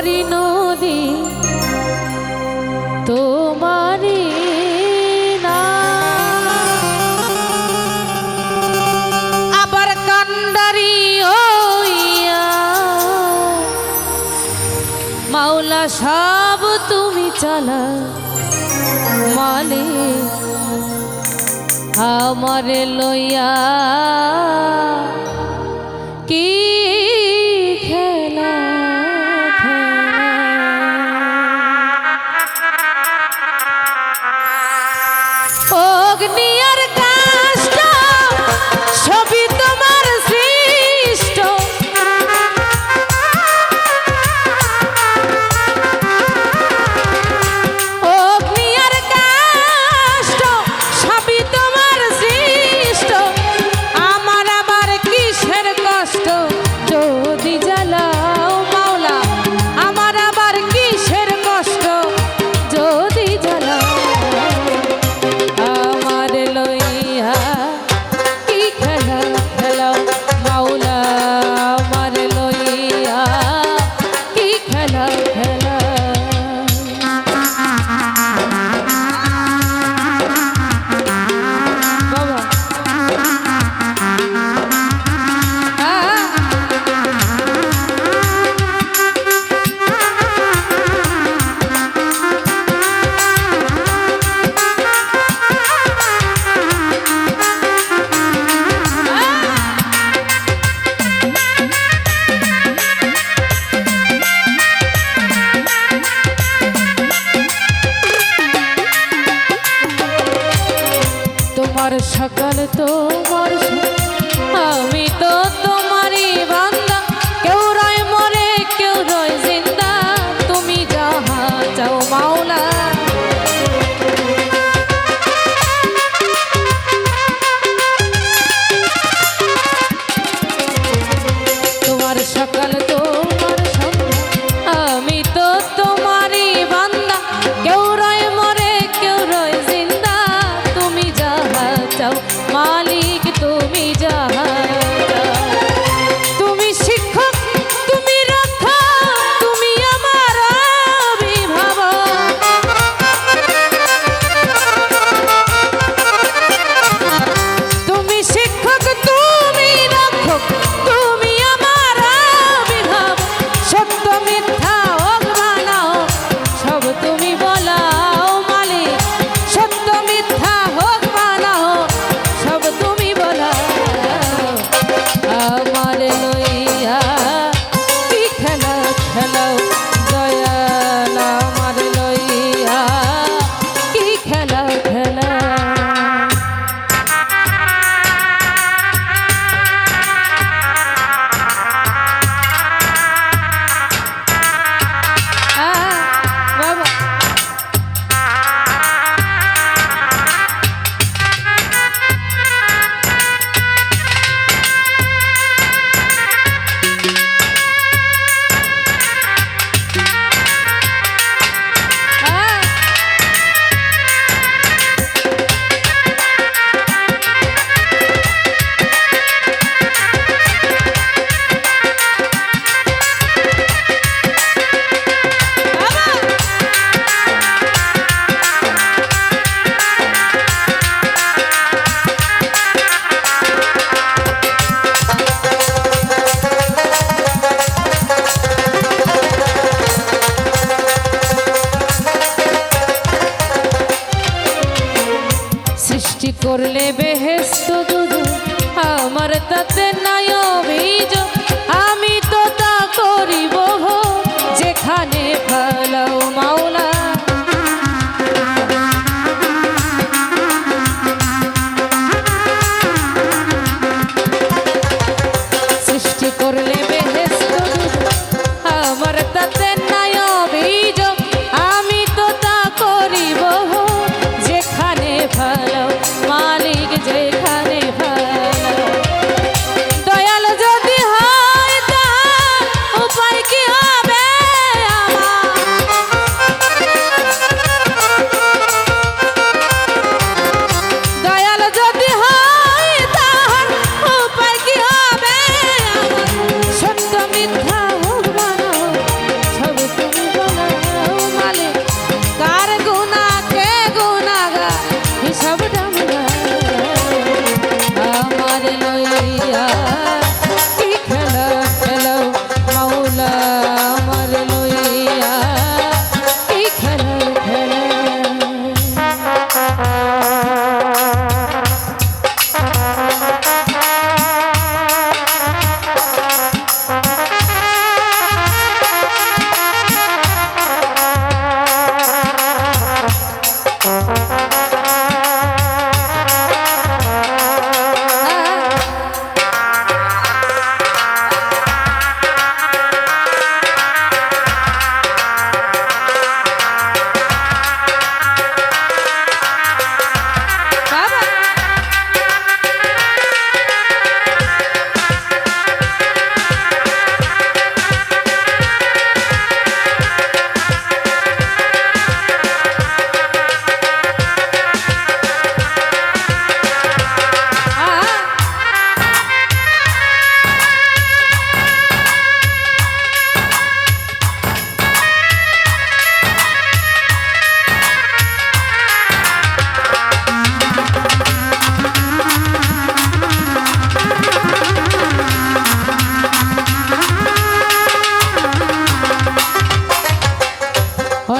তোমারি নদী তোমারি আবার হইয়া সব তুমি চালা মালে আমার লইয়া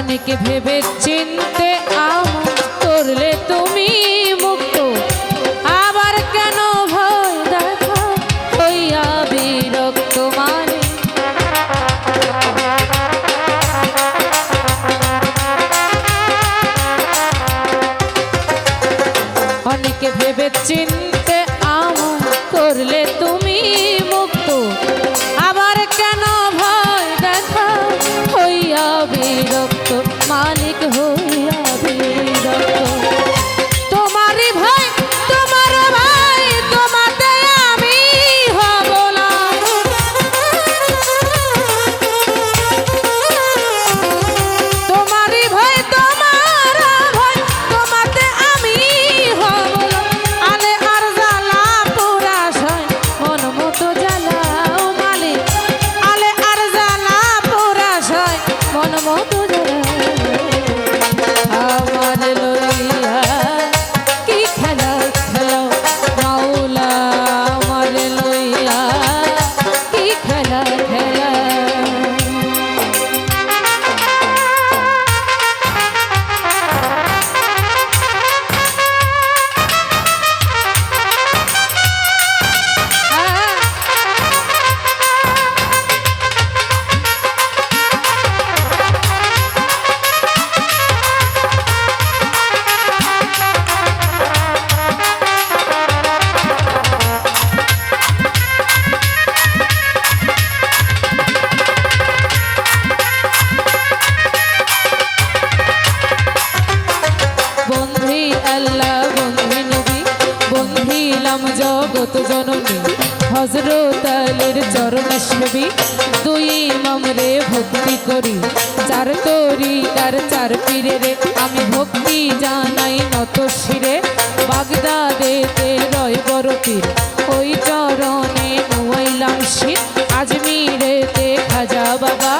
অনেকে ভেবে চিনতে আম করলে তুমি মুক্ত। আবার কেন ভয় দেখা হইয়া বিরক্ত মানে। অনেকে ভেবে চিনতে আম করলে তুমি love. চার চার পীরে রে, আমি ভক্তি জানাই নত শিরে। বাগদা বাগদাদেতে রয় বড় পীর, ওই চরণে নুয়াইলাম শির। আজমিরেতে খাজা বাবা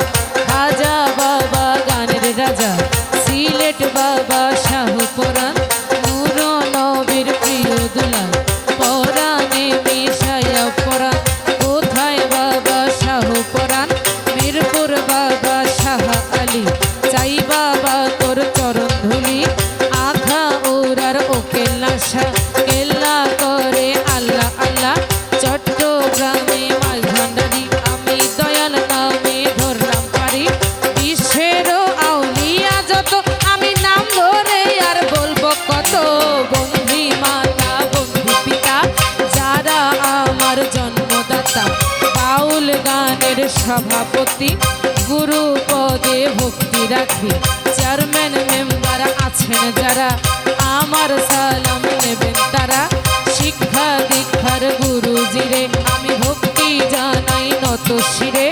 সভাপতি গুরু পদে ভক্তি রাখি। চেয়ারম্যান মেম্বার আছেন যারা, আমার সালাম নেবেন তারা। শিক্ষা দীক্ষার গুরুজিরে আমি ভক্তি জানাই নত শিরে।